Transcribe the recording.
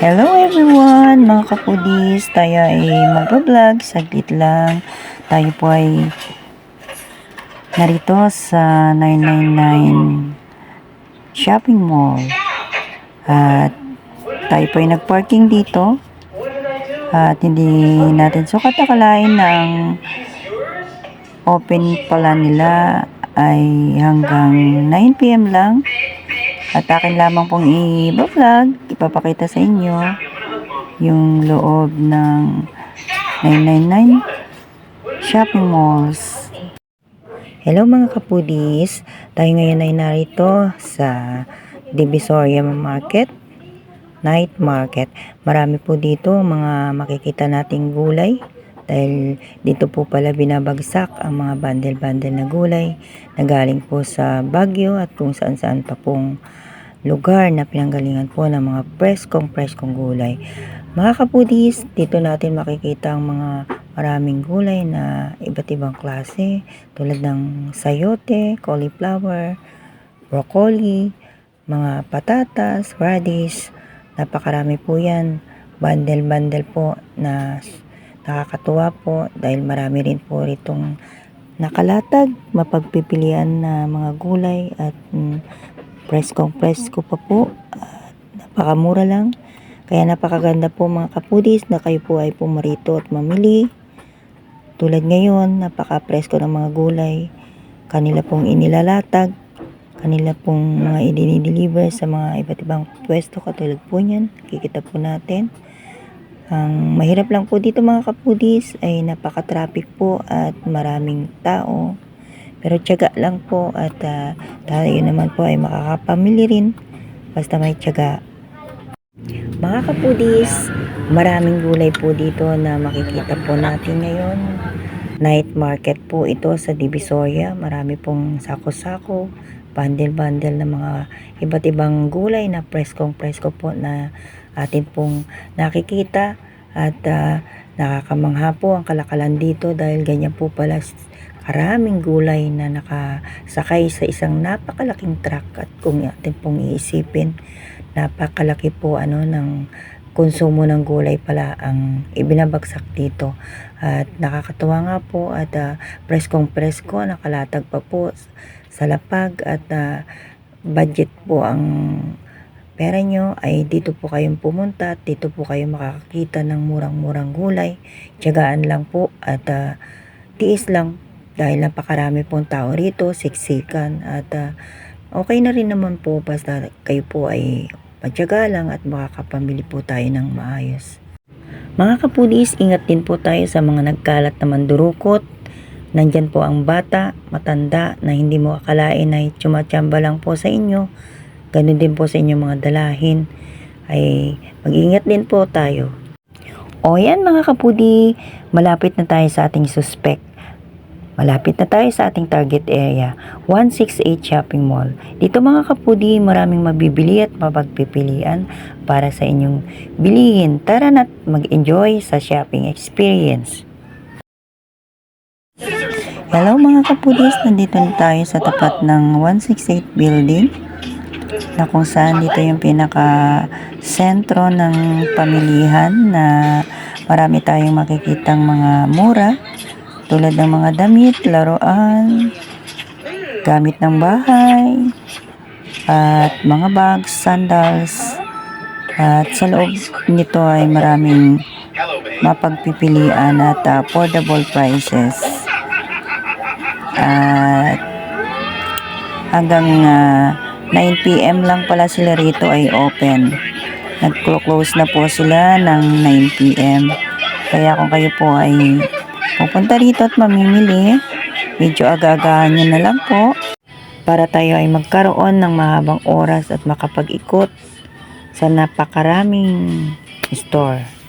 Hello everyone, mga kapudis. Tayo ay magbablog. Saglit lang. Tayo po ay narito sa 999 shopping mall. At tayo po ay nagparking dito. At hindi natin sukat akalain ng open pala nila ay hanggang 9pm lang. At akin lamang pong i-vlog, ipapakita sa inyo yung loob ng 999 shopping malls. Hello mga kapudis, tayo ngayon ay narito sa Divisoria Market, Night Market. Marami po dito mga makikita nating gulay dahil dito po pala binabagsak ang mga bandel-bandel na gulay na galing po sa Baguio at kung saan-saan pa pong lugar na pinanggalingan po ng mga preskong-preskong gulay. Mga kapudis, dito natin makikita ang mga maraming gulay na iba't ibang klase tulad ng sayote, cauliflower, broccoli, mga patatas, radish, napakarami po yan. Bandel-bandel po na nakakatuwa po dahil marami rin po itong nakalatag, mapagpipilian na mga gulay at mm, preskong presko pa po. At napakamura lang. Kaya napakaganda po mga kapudis na kayo po ay pumarito at mamili. Tulad ngayon, napaka-presko ng mga gulay. Kanila pong inilalatag. Kanila pong mga idinideliver sa mga iba't ibang pwesto katulad po niyan. Kikita po natin. Ang mahirap lang po dito mga kapudis ay napaka-traffic po at maraming tao. Pero tiyaga lang po at ah, tayo naman po ay makakapamili rin basta may tiyaga. Mga kapudis, maraming gulay po dito na makikita po natin ngayon. Night market po ito sa Divisoria. Marami pong sako-sako, bundle-bundle na mga iba't ibang gulay na preskong-presko po na atin pong nakikita at ah, nakakamangha po ang kalakalan dito dahil ganyan po pala karaming gulay na nakasakay sa isang napakalaking truck at kung atin pong iisipin napakalaki po ano ng konsumo ng gulay pala ang ibinabagsak dito. At nakakatuwa nga po at ah, preskong presko nakalatag pa po sa lapag at ah, budget po ang pera nyo ay dito po kayong pumunta at dito po kayo makakakita ng murang-murang gulay. Tiyagaan lang po at ah, tiis lang dahil napakarami pong tao rito siksikan at ah, okay na rin naman po basta kayo po ay matyaga lang at makakapamili po tayo ng maayos. Mga kapudis, ingat din po tayo sa mga nagkalat na mandurukot. Nandyan po ang bata, matanda na hindi mo akalain ay tsumatsamba lang po sa inyo. Ganun din po sa inyong mga dalahin. Ay mag-ingat din po tayo. O yan mga kapudi, malapit na tayo sa ating suspect. Malapit na tayo sa ating target area, 168 Shopping Mall. Dito mga kapudi, maraming mabibili at mapagpipilian para sa inyong bilihin. Tara na't mag-enjoy sa shopping experience. Hello mga kapudis, nandito na tayo sa tapat ng 168 building na kung saan dito yung pinaka sentro ng pamilihan na marami tayong makikitang mga mura tulad ng mga damit, laruan, gamit ng bahay, at mga bags, sandals, at sa loob nito ay maraming mapagpipilian at affordable prices. At hanggang uh, 9pm lang pala sila rito ay open. Nag-close na po sila ng 9pm. Kaya kung kayo po ay pupunta rito at mamimili, medyo aga-agahan nyo na lang po para tayo ay magkaroon ng mahabang oras at makapag-ikot sa napakaraming store.